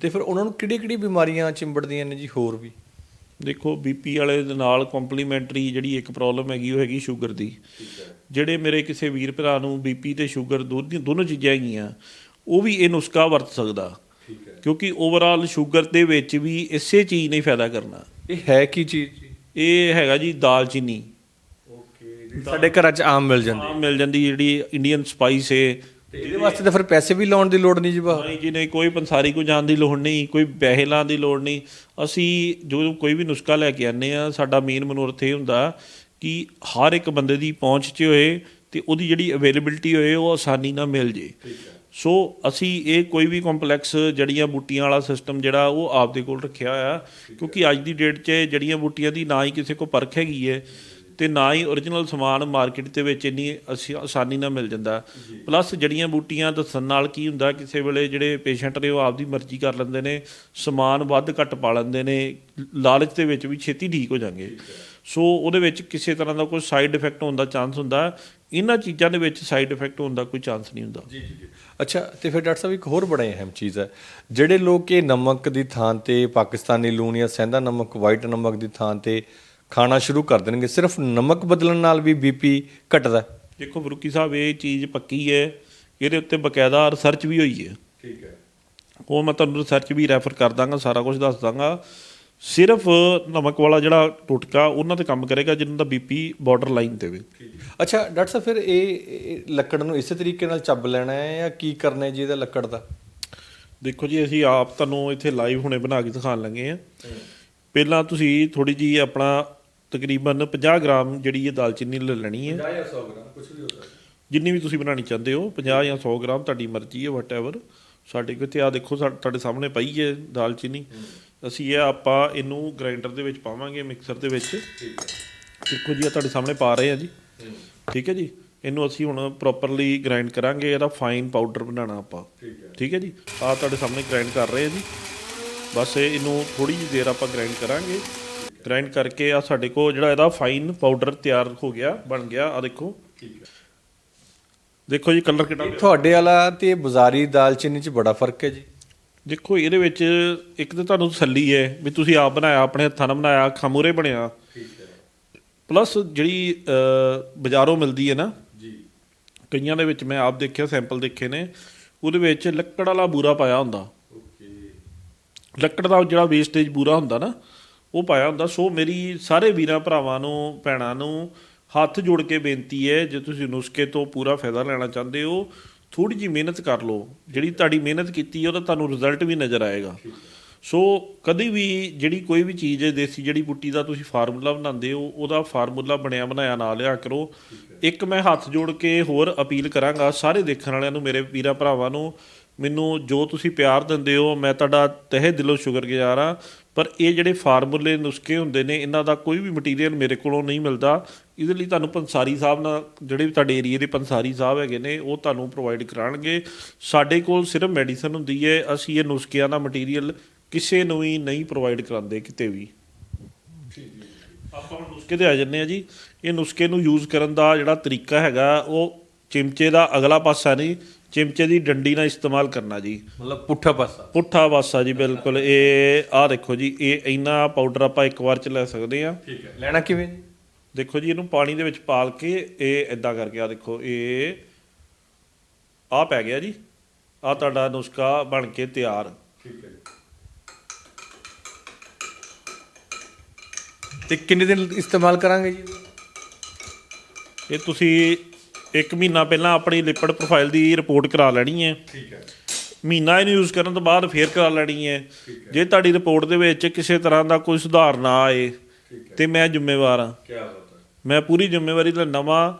ਤੇ ਫਿਰ ਉਹਨਾਂ ਨੂੰ ਕਿਹੜੀ ਕਿਹੜੀ ਬਿਮਾਰੀਆਂ ਚਿੰਬੜਦੀਆਂ ਨੇ ਜੀ ਹੋਰ ਵੀ? ਦੇਖੋ ਬੀਪੀ ਵਾਲੇ ਦੇ ਨਾਲ ਕੰਪਲੀਮੈਂਟਰੀ ਜਿਹੜੀ ਇੱਕ ਪ੍ਰੋਬਲਮ ਹੈਗੀ ਉਹ ਹੈਗੀ ਸ਼ੂਗਰ ਦੀ। ਜਿਹੜੇ ਮੇਰੇ ਕਿਸੇ ਵੀਰ ਭਰਾ ਨੂੰ ਬੀਪੀ ਤੇ ਸ਼ੂਗਰ ਦੋਨੋਂ ਚੀਜ਼ਾਂ ਹੈਗੀਆਂ ਉਹ ਵੀ ਇਹ ਨੁਸਖਾ ਵਰਤ ਸਕਦਾ। ਕਿਉਂਕਿ ਓਵਰਆਲ ਸ਼ੂਗਰ ਦੇ ਵਿੱਚ ਵੀ ਇਸੇ ਚੀਜ਼ ਨੇ ਫਾਇਦਾ ਕਰਨਾ। ਇਹ ਹੈ ਕੀ ਚੀਜ਼? ਜੀ ਇਹ ਹੈਗਾ ਜੀ ਦਾਲਚੀਨੀ ਓਕੇ ਸਾਡੇ ਘਰਾਂ 'ਚ ਆਮ ਮਿਲ ਜਾਂਦੀ ਆਮ ਮਿਲ ਜਾਂਦੀ ਜਿਹੜੀ ਇੰਡੀਅਨ ਸਪਾਈਸ ਹੈ। ਇਹਦੇ ਵਾਸਤੇ ਤਾਂ ਫਿਰ ਪੈਸੇ ਵੀ ਲਾਉਣ ਦੀ ਲੋੜ ਨਹੀਂ ਜੀ ਬਾਹਰ। ਨਹੀਂ ਜੀ ਨਹੀਂ ਕੋਈ ਪੰਸਾਰੀ ਕੋ ਜਾਣ ਦੀ ਲੋੜ ਨਹੀਂ ਕੋਈ ਪੈਸੇ ਲਾਉਣ ਦੀ ਲੋੜ ਨਹੀਂ। ਅਸੀਂ ਜੋ ਕੋਈ ਵੀ ਨੁਸਖਾ ਲੈ ਕੇ ਆਨੇ ਆ ਸਾਡਾ ਮੇਨ ਮਨੋਰਥ ਇਹ ਹੁੰਦਾ ਕਿ ਹਰ ਇੱਕ ਬੰਦੇ ਦੀ ਪਹੁੰਚ 'ਚ ਹੋਏ ਤੇ ਉਹਦੀ ਜਿਹੜੀ ਅਵੇਲੇਬਿਲਟੀ ਹੋਏ ਉਹ ਆਸਾਨੀ ਨਾਲ ਮਿਲ ਜੇ। ਸੋ ਅਸੀਂ ਇਹ ਕੋਈ ਵੀ ਕੰਪਲੈਕਸ ਜੜੀਆਂ ਬੂਟੀਆਂ ਵਾਲਾ ਸਿਸਟਮ ਜਿਹੜਾ ਉਹ ਆਪਦੇ ਕੋਲ ਰੱਖਿਆ ਹੋਇਆ ਕਿਉਂਕਿ ਅੱਜ ਦੀ ਡੇਟ 'ਚ ਜੜੀਆਂ ਬੂਟੀਆਂ ਦੀ ਨਾ ਹੀ ਕਿਸੇ ਕੋ ਪਰਖ ਹੈਗੀ ਹੈ ਤੇ ਨਾ ਹੀ origignal ਸਮਾਨ ਮਾਰਕੀਟ ਦੇ ਵਿੱਚ ਇੰਨੀ ਅਸੀਂ ਆਸਾਨੀ ਨਾਲ ਮਿਲ ਜਾਂਦਾ। ਪਲੱਸ ਜੜੀਆਂ ਬੂਟੀਆਂ ਦੱਸਣ ਨਾਲ ਕੀ ਹੁੰਦਾ ਕਿਸੇ ਵੇਲੇ ਜਿਹੜੇ ਪੇਸ਼ੈਂਟ ਨੇ ਉਹ ਆਪਦੀ ਮਰਜ਼ੀ ਕਰ ਲੈਂਦੇ ਨੇ ਸਮਾਨ ਵੱਧ ਘੱਟ ਪਾ ਲੈਂਦੇ ਨੇ ਲਾਲਚ ਦੇ ਵਿੱਚ ਵੀ ਛੇਤੀ ਠੀਕ ਹੋ ਜਾਂਗੇ। ਸੋ ਉਹਦੇ ਵਿੱਚ ਕਿਸੇ ਤਰ੍ਹਾਂ ਦਾ ਕੋਈ ਸਾਈਡ ਇਫੈਕਟ ਹੋਣ ਦਾ ਚਾਂਸ ਹੁੰਦਾ। ਇਹਨਾਂ ਚੀਜ਼ਾਂ ਦੇ ਵਿੱਚ ਸਾਈਡ ਇਫੈਕਟ ਹੋਣ ਦਾ ਕੋਈ ਚਾਂਸ ਨਹੀਂ ਹੁੰਦਾ। ਜੀ ਜੀ ਜੀ। ਅੱਛਾ ਤੇ ਫਿਰ ਡਾਕਟਰ ਸਾਹਿਬ ਇੱਕ ਹੋਰ ਬੜਾ ਅਹਿਮ ਚੀਜ਼ ਹੈ। ਜਿਹੜੇ ਲੋਕ ਇਹ ਨਮਕ ਦੀ ਥਾਂ ਤੇ ਪਾਕਿਸਤਾਨੀ ਲੂਣ ਜਾਂ ਸੈਂਦਾ ਨਮਕ ਵਾਈਟ ਨਮਕ ਦੀ ਥਾਂ ਤੇ ਖਾਣਾ ਸ਼ੁਰੂ ਕਰ ਦੇਣਗੇ ਸਿਰਫ ਨਮਕ ਬਦਲਣ ਨਾਲ ਵੀ ਬੀਪੀ ਘਟਦਾ? ਦੇਖੋ ਫਰੂਕੀ ਸਾਹਿਬ ਇਹ ਚੀਜ਼ ਪੱਕੀ ਹੈ। ਇਹਦੇ ਉੱਤੇ ਬਕਾਇਦਾ ਰਿਸਰਚ ਵੀ ਹੋਈ ਹੈ। ਠੀਕ ਹੈ। ਉਹ ਮੈਂ ਤੁਹਾਨੂੰ ਰਿਸਰਚ ਵੀ ਰੈਫਰ ਕਰ ਦਾਂਗਾ ਸਾਰਾ ਕੁਝ ਦੱਸ ਦਾਂਗਾ। ਸਿਰਫ ਨਮਕ ਵਾਲਾ ਜਿਹੜਾ ਟੁਟਕਾ ਉਹਨਾਂ ਤੇ ਕੰਮ ਕਰੇਗਾ ਜਿਨ੍ਹਾਂ ਦਾ ਬੀਪੀ ਬਾਰਡਰ ਲਾਈਨ ਤੇ ਵੇ ਅੱਛਾ ਡਾਕਟਰ ਸਾਹਿਬ ਫਿਰ ਇਹ ਲੱਕੜ ਨੂੰ ਇਸੇ ਤਰੀਕੇ ਨਾਲ ਚੱਬ ਲੈਣਾ ਹੈ ਜਾਂ ਕੀ ਕਰਨਾ ਹੈ ਜੀ ਇਹਦਾ ਲੱਕੜ ਦਾ? ਦੇਖੋ ਜੀ ਅਸੀਂ ਆਪ ਤੁਹਾਨੂੰ ਇੱਥੇ ਲਾਈਵ ਹੁਣੇ ਬਣਾ ਕੇ ਦਿਖਾਉਣ ਲੱਗੇ ਆ ਪਹਿਲਾਂ ਤੁਸੀਂ ਥੋੜੀ ਜੀ ਆਪਣਾ ਤਕਰੀਬਨ 50 ਗ੍ਰਾਮ ਜਿਹੜੀ ਇਹ ਦਾਲਚੀਨੀ ਲੈ ਲੈਣੀ ਹੈ। 50 ਜਾਂ 100 ਗ੍ਰਾਮ ਕੁਝ ਵੀ ਹੋ ਸਕਦਾ। ਜਿੰਨੀ ਵੀ ਤੁਸੀਂ ਬਣਾਉਣੀ ਚਾਹੁੰਦੇ ਹੋ 50 ਜਾਂ 100 ਗ੍ਰਾਮ ਤੁਹਾਡੀ ਮਰਜ਼ੀ ਹੈ ਵਟਐਵਰ ਸਾਡੇ ਕੋਲ ਤੇ ਆ ਦੇਖੋ ਸਾ- ਤੁਹਾਡੇ ਸਾਹਮਣੇ ਪਈ ਹੈ ਦਾਲਚੀਨੀ ਅਸੀਂ ਇਹ ਆਪਾਂ ਇਹਨੂੰ ਗ੍ਰਾਈਂਡਰ ਦੇ ਵਿੱਚ ਪਾਵਾਂਗੇ ਮਿਕਸਰ ਦੇ ਵਿੱਚ। ਠੀਕ ਹੈ। ਦੇਖੋ ਜੀ ਆ ਤੁਹਾਡੇ ਸਾਹਮਣੇ ਪਾ ਰਹੇ ਆ ਜੀ। ਠੀਕ ਹੈ ਜੀ? ਇਹਨੂੰ ਅਸੀਂ ਹੁਣ ਪ੍ਰੋਪਰਲੀ ਗ੍ਰਾਈਂਡ ਕਰਾਂਗੇ ਇਹਦਾ ਫਾਈਨ ਪਾਊਡਰ ਬਣਾਉਣਾ ਆਪਾਂ। ਠੀਕ ਹੈ। ਠੀਕ ਹੈ ਜੀ? ਆ ਤੁਹਾਡੇ ਸਾਹਮਣੇ ਗ੍ਰਾਈਂਡ ਕਰ ਰਹੇ ਆ ਜੀ। ਬਸ ਇਹ ਇਹਨੂੰ ਥੋੜੀ ਜਿਹੀ ਦੇਰ ਆਪਾਂ ਗ੍ਰਾਈਂਡ ਕਰਾਂਗੇ। ਗ੍ਰਾਈਂਡ ਕਰਕੇ ਆ ਸਾਡੇ ਕੋਲ ਜਿਹੜਾ ਇਹਦਾ ਫਾਈਨ ਪਾਊਡਰ ਤਿਆਰ ਹੋ ਗਿਆ ਬਣ ਗਿਆ ਆ ਦੇਖੋ। ਠੀਕ ਹੈ। ਦੇਖੋ ਜੀ ਕਲਰ ਕਿੰਨਾ ਇਹ ਤੁਹਾਡੇ ਵਾਲਾ ਤੇ ਬਾਜ਼ਾਰੀ ਦਾਲਚੀਨੀ 'ਚ ਬੜਾ ਫ਼ਰਕ ਹੈ ਜੀ। ਦੇਖੋ ਇਹਦੇ ਵਿੱਚ ਇੱਕ ਤਾਂ ਤੁਹਾਨੂੰ ਤਸੱਲੀ ਹੈ ਵੀ ਤੁਸੀਂ ਆਪ ਬਣਾਇਆ ਆਪਣੇ ਹੱਥਾਂ ਨਾਲ ਬਣਾਇਆ ਖਮੂਰੇ ਬਣਿਆ। ਠੀਕ ਹੈ। ਪਲੱਸ ਜਿਹੜੀ ਬਾਜ਼ਾਰੋਂ ਮਿਲਦੀ ਹੈ ਨਾ ਜੀ। ਕਈਆਂ ਦੇ ਵਿੱਚ ਮੈਂ ਆਪ ਦੇਖਿਆ ਸੈਂਪਲ ਦੇਖੇ ਨੇ ਉਹਦੇ ਵਿੱਚ ਲੱਕੜ ਵਾਲਾ ਬੂਰਾ ਪਾਇਆ ਹੁੰਦਾ। ਓਕੇ। ਲੱਕੜ ਦਾ ਜਿਹੜਾ ਵੇਸਟੇਜ ਬੂਰਾ ਹੁੰਦਾ ਨਾ ਉਹ ਪਾਇਆ ਹੁੰਦਾ। ਸੋ ਮੇਰੀ ਸਾਰੇ ਵੀਰਾਂ ਭਰਾਵਾਂ ਨੂੰ ਭੈਣਾਂ ਨੂੰ ਹੱਥ ਜੋੜ ਕੇ ਬੇਨਤੀ ਹੈ ਜੇ ਤੁਸੀਂ ਨੁਸਖੇ ਤੋਂ ਪੂਰਾ ਫਾਇਦਾ ਲੈਣਾ ਚਾਹੁੰਦੇ ਹੋ ਥੋੜੀ ਜੀ ਮਿਹਨਤ ਕਰ ਲਓ। ਜਿਹੜੀ ਤੁਹਾਡੀ ਮਿਹਨਤ ਕੀਤੀ ਉਹਦਾ ਤੁਹਾਨੂੰ ਰਿਜ਼ਲਟ ਵੀ ਨਜ਼ਰ ਆਏਗਾ। ਸੋ ਕਦੇ ਵੀ ਜਿਹੜੀ ਕੋਈ ਵੀ ਚੀਜ਼ ਹੈ, ਦੇਸੀ ਜਿਹੜੀ ਬੁੱਟੀ ਦਾ ਤੁਸੀਂ ਫਾਰਮੂਲਾ ਬਣਾਉਂਦੇ ਹੋ, ਉਹਦਾ ਫਾਰਮੂਲਾ ਬਣਿਆ ਬਣਾਇਆ ਨਾ ਲਿਆ ਕਰੋ। ਇੱਕ ਮੈਂ ਹੱਥ ਜੋੜ ਕੇ ਹੋਰ ਅਪੀਲ ਕਰਾਂਗਾ ਸਾਰੇ ਦੇਖਣ ਵਾਲਿਆਂ ਨੂੰ, ਮੇਰੇ ਵੀਰਾਂ ਭਰਾਵਾਂ ਨੂੰ। ਮੈਨੂੰ ਜੋ ਤੁਸੀਂ ਪਿਆਰ ਦਿੰਦੇ ਹੋ, ਮੈਂ ਤੁਹਾਡਾ ਤਹਿ ਦਿਲੋਂ ਸ਼ੁਕਰਗੁਜ਼ਾਰ ਹਾਂ। ਪਰ ਇਹ ਜਿਹੜੇ ਫਾਰਮੂਲੇ ਨੁਸਖੇ ਹੁੰਦੇ ਨੇ, ਇਹਨਾਂ ਦਾ ਕੋਈ ਵੀ ਮਟੀਰੀਅਲ ਮੇਰੇ ਕੋਲੋਂ ਨਹੀਂ ਮਿਲਦਾ। ਇਹਦੇ ਲਈ ਤੁਹਾਨੂੰ ਪੰਸਾਰੀ ਸਾਹਿਬ ਨਾਲ ਜਿਹੜੇ ਵੀ ਤੁਹਾਡੇ ਏਰੀਆ ਦੇ ਪੰਸਾਰੀ ਸਾਹਿਬ ਹੈਗੇ ਨੇ ਉਹ ਤੁਹਾਨੂੰ ਪ੍ਰੋਵਾਈਡ ਕਰਾਣਗੇ। ਸਾਡੇ ਕੋਲ ਸਿਰਫ ਮੈਡੀਸਨ ਹੁੰਦੀ ਹੈ ਅਸੀਂ ਇਹ ਨੁਸਖਿਆਂ ਦਾ ਮਟੀਰੀਅਲ ਕਿਸੇ ਨੂੰ ਵੀ ਨਹੀਂ ਪ੍ਰੋਵਾਈਡ ਕਰਾਉਂਦੇ ਕਿਤੇ ਵੀ। ਆਪਾਂ ਨੁਸਖੇ ਤੇ ਆ ਜੰਨੇ ਆ ਜੀ। ਇਹ ਨੁਸਖੇ ਨੂੰ ਯੂਜ਼ ਕਰਨ ਦਾ ਜਿਹੜਾ ਤਰੀਕਾ ਹੈਗਾ ਉਹ ਚਿਮਚੇ ਦਾ ਅਗਲਾ ਪਾਸਾ ਨਹੀਂ ਚਿਮਚੇ ਦੀ ਡੰਡੀ ਨਾਲ ਇਸਤੇਮਾਲ ਕਰਨਾ ਜੀ। ਮਤਲਬ ਪੁੱਠਾ ਪਾਸਾ। ਪੁੱਠਾ ਪਾਸਾ ਜੀ ਬਿਲਕੁਲ। ਇਹ ਆਹ ਦੇਖੋ ਜੀ ਇਹ ਇੰਨਾ ਪਾਊਡਰ ਆਪਾਂ ਇੱਕ ਵਾਰ ਚ ਲੈ ਸਕਦੇ ਆ। ਠੀਕ ਹੈ। ਲੈਣਾ ਕਿਵੇਂ ਜੀ? ਦੇਖੋ ਜੀ ਇਹਨੂੰ ਪਾਣੀ ਦੇ ਵਿੱਚ ਪਾਲ ਕੇ ਇਹ ਇਦਾਂ ਕਰਕੇ ਆ ਦੇਖੋ ਇਹ ਆ ਪੈ ਗਿਆ ਜੀ। ਆ ਤੁਹਾਡਾ ਨੁਸਖਾ ਬਣ ਕੇ ਤਿਆਰ। ਠੀਕ ਹੈ ਤੇ ਕਿੰਨੇ ਦਿਨ ਇਸਤੇਮਾਲ ਕਰਾਂਗੇ ਜੀ? ਇਹ ਤੁਸੀਂ ਇੱਕ ਮਹੀਨਾ ਪਹਿਲਾਂ ਆਪਣੀ ਲਿਪਿਡ ਪ੍ਰੋਫਾਈਲ ਦੀ ਰਿਪੋਰਟ ਕਰਾ ਲੈਣੀ ਹੈ। ਠੀਕ ਹੈ। ਮਹੀਨਾ ਇਹਨੂੰ ਯੂਜ਼ ਕਰਨ ਤੋਂ ਬਾਅਦ ਫੇਰ ਕਰਾ ਲੈਣੀ ਹੈ। ਜੇ ਤੁਹਾਡੀ ਰਿਪੋਰਟ ਦੇ ਵਿੱਚ ਕਿਸੇ ਤਰ੍ਹਾਂ ਦਾ ਕੋਈ ਸੁਧਾਰ ਨਾ ਆਏ ਤੇ ਮੈਂ ਜ਼ਿੰਮੇਵਾਰ ਹਾਂ। ਕੀ ਬਾਤ ਹੈ। ਮੈਂ ਪੂਰੀ ਜ਼ਿੰਮੇਵਾਰੀ ਲੈਂਦਾ ਵਾਂ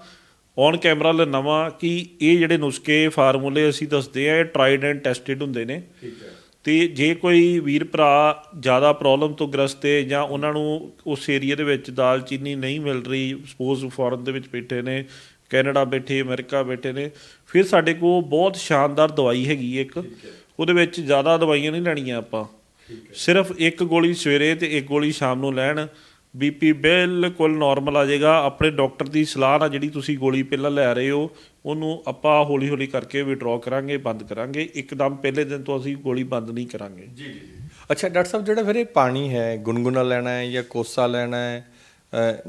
ਔਨ ਕੈਮਰਾ ਲੈਂਦਾ ਵਾਂ ਕਿ ਇਹ ਜਿਹੜੇ ਨੁਸਖੇ ਫਾਰਮੂਲੇ ਅਸੀਂ ਦੱਸਦੇ ਆ ਇਹ ਟਰਾਈਡ ਐਂਡ ਟੈਸਟਡ ਹੁੰਦੇ ਨੇ। ਠੀਕ ਹੈ। ਤੇ ਜੇ ਕੋਈ ਵੀਰ ਭਰਾ ਜ਼ਿਆਦਾ ਪ੍ਰੋਬਲਮ ਤੋਂ ਗ੍ਰਸਤ ਹੈ ਜਾਂ ਉਹਨਾਂ ਨੂੰ ਉਸ ਏਰੀਆ ਦੇ ਵਿੱਚ ਦਾਲਚੀਨੀ ਨਹੀਂ ਮਿਲ ਰਹੀ ਸਪੋਜ਼ ਫੋਰਨ ਦੇ ਵਿੱਚ ਬੈਠੇ ਨੇ ਕੈਨੇਡਾ ਬੈਠੇ ਅਮਰੀਕਾ ਬੈਠੇ ਨੇ ਫਿਰ ਸਾਡੇ ਕੋਲ ਬਹੁਤ ਸ਼ਾਨਦਾਰ ਦਵਾਈ ਹੈਗੀ ਇੱਕ। ਉਹਦੇ ਵਿੱਚ ਜ਼ਿਆਦਾ ਦਵਾਈਆਂ ਨਹੀਂ ਲੈਣੀਆਂ ਆਪਾਂ। ਸਿਰਫ ਇੱਕ ਗੋਲੀ ਸਵੇਰੇ ਤੇ ਇੱਕ ਗੋਲੀ ਸ਼ਾਮ ਨੂੰ ਲੈਣ। ਬੀਪੀ ਬਿਲਕੁਲ ਨਾਰਮਲ ਆ ਜਾਏਗਾ। ਆਪਣੇ ਡਾਕਟਰ ਦੀ ਸਲਾਹ ਨਾਲ ਜਿਹੜੀ ਤੁਸੀਂ ਗੋਲੀ ਪਹਿਲਾਂ ਲੈ ਰਹੇ ਹੋ ਉਹਨੂੰ ਆਪਾਂ ਹੌਲੀ ਹੌਲੀ ਕਰਕੇ ਵਿਡਰਾਅ ਕਰਾਂਗੇ ਬੰਦ ਕਰਾਂਗੇ। ਇੱਕਦਮ ਪਹਿਲੇ ਦਿਨ ਤੋਂ ਅਸੀਂ ਗੋਲੀ ਬੰਦ ਨਹੀਂ ਕਰਾਂਗੇ। ਜੀ ਜੀ ਅੱਛਾ ਡਾਕਟਰ ਸਾਹਿਬ ਜਿਹੜਾ ਫਿਰ ਇਹ ਪਾਣੀ ਹੈ ਗੁਨਗੁਨਾ ਲੈਣਾ ਹੈ ਜਾਂ ਕੋਸਾ ਲੈਣਾ ਹੈ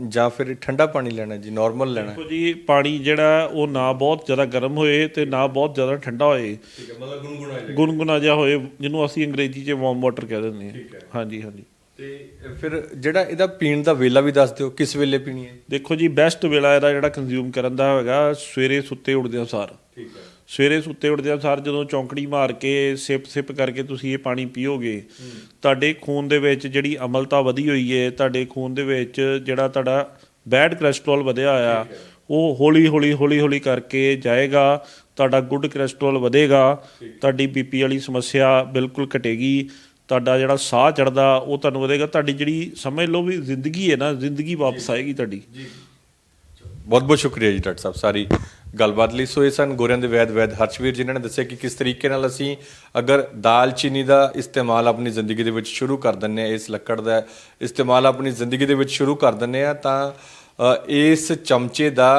ਜਾਂ ਫਿਰ ਠੰਡਾ ਪਾਣੀ ਲੈਣਾ ਜੀ ਨਾਰਮਲ ਲੈਣਾ ਦੇਖੋ ਜੀ ਪਾਣੀ ਜਿਹੜਾ ਉਹ ਨਾ ਬਹੁਤ ਜ਼ਿਆਦਾ ਗਰਮ ਹੋਏ ਤੇ ਨਾ ਬਹੁਤ ਜ਼ਿਆਦਾ ਠੰਡਾ ਹੋਏ। ਠੀਕ ਹੈ ਮਤਲਬ ਗੁਨਗੁਨਾ ਗੁਨਗੁਨਾ ਜਿਹਾ ਹੋਏ ਜਿਹਨੂੰ ਅਸੀਂ ਅੰਗਰੇਜ਼ੀ 'ਚ ਵਾਰਮ ਵਾਟਰ ਕਹਿ ਦਿੰਦੇ ਠੀਕ ਹੈ। ਹਾਂ। ਹਾਂਜੀ ਹਾਂਜੀ। ਤੇ ਫਿਰ ਜਿਹੜਾ ਇਹਦਾ ਪੀਣ ਦਾ ਵੇਲਾ ਵੀ ਦੱਸ ਦਿਓ ਕਿਸ ਵੇਲੇ ਪੀਣੀ ਹੈ? ਦੇਖੋ ਜੀ ਬੈਸਟ ਵੇਲਾ ਇਹਦਾ ਜਿਹੜਾ ਕੰਜ਼ਿਊਮ ਕਰਨ ਦਾ ਹੈਗਾ ਸਵੇਰੇ ਸੁੱਤੇ ਉੱਠਦਿਆਂ ਸਾਰ। ਠੀਕ ਹੈ। ਸਵੇਰੇ ਸੁੱਤੇ ਉੱਠਦਿਆਂ ਸਾਰ ਜਦੋਂ ਚੌਂਕੜੀ ਮਾਰ ਕੇ ਸਿਪ ਸਿਪ ਕਰਕੇ ਤੁਸੀਂ ਇਹ ਪਾਣੀ ਪੀਓਗੇ ਤੁਹਾਡੇ ਖੂਨ ਦੇ ਵਿੱਚ ਜਿਹੜੀ ਅਮਲਤਾ ਵਧੀ ਹੋਈ ਹੈ ਤੁਹਾਡੇ ਖੂਨ ਦੇ ਵਿੱਚ ਜਿਹੜਾ ਤੁਹਾਡਾ ਬੈਡ ਕੋਲੇਸਟ੍ਰੋਲ ਵਧਿਆ ਆ ਉਹ ਹੌਲੀ ਹੌਲੀ ਹੌਲੀ ਹੌਲੀ ਕਰਕੇ ਜਾਏਗਾ ਤੁਹਾਡਾ ਗੁੱਡ ਕੋਲੇਸਟ੍ਰੋਲ ਵਧੇਗਾ ਤੁਹਾਡੀ ਬੀਪੀ ਵਾਲੀ ਸਮੱਸਿਆ ਬਿਲਕੁਲ ਘਟੇਗੀ ਤੁਹਾਡਾ ਜਿਹੜਾ ਸਾਹ ਚੜਦਾ ਉਹ ਤੁਹਾਨੂੰ ਵਧੇਗਾ। ਤੁਹਾਡੀ ਜਿਹੜੀ ਸਮਝ ਲਓ ਵੀ ਜ਼ਿੰਦਗੀ ਹੈ ਨਾ ਜ਼ਿੰਦਗੀ ਵਾਪਸ ਆਏਗੀ ਤੁਹਾਡੀ। ਬਹੁਤ ਬਹੁਤ ਸ਼ੁਕਰੀਆ ਜੀ ਡਾਕਟਰ ਸਾਹਿਬ ਸਾਰੀ ਗੱਲਬਾਤ ਲਈ। ਸੋ ਇਹ ਸਨ ਗੋਰਿਆਂ ਦੇ ਵੈਦ ਵੈਦ ਹਰਸ਼ਵੀਰ ਜਿਨ੍ਹਾਂ ਨੇ ਦੱਸਿਆ ਕਿ ਕਿਸ ਤਰੀਕੇ ਨਾਲ ਅਸੀਂ ਅਗਰ ਦਾਲਚੀਨੀ ਦਾ ਇਸਤੇਮਾਲ ਆਪਣੀ ਜ਼ਿੰਦਗੀ ਦੇ ਵਿੱਚ ਸ਼ੁਰੂ ਕਰ ਦਿੰਨੇ ਆ ਇਸ ਲੱਕੜ ਦਾ ਇਸਤੇਮਾਲ ਆਪਣੀ ਜ਼ਿੰਦਗੀ ਦੇ ਵਿੱਚ ਸ਼ੁਰੂ ਕਰ ਦਿੰਨੇ ਆ ਤਾਂ ਇਸ ਚਮਚੇ ਦਾ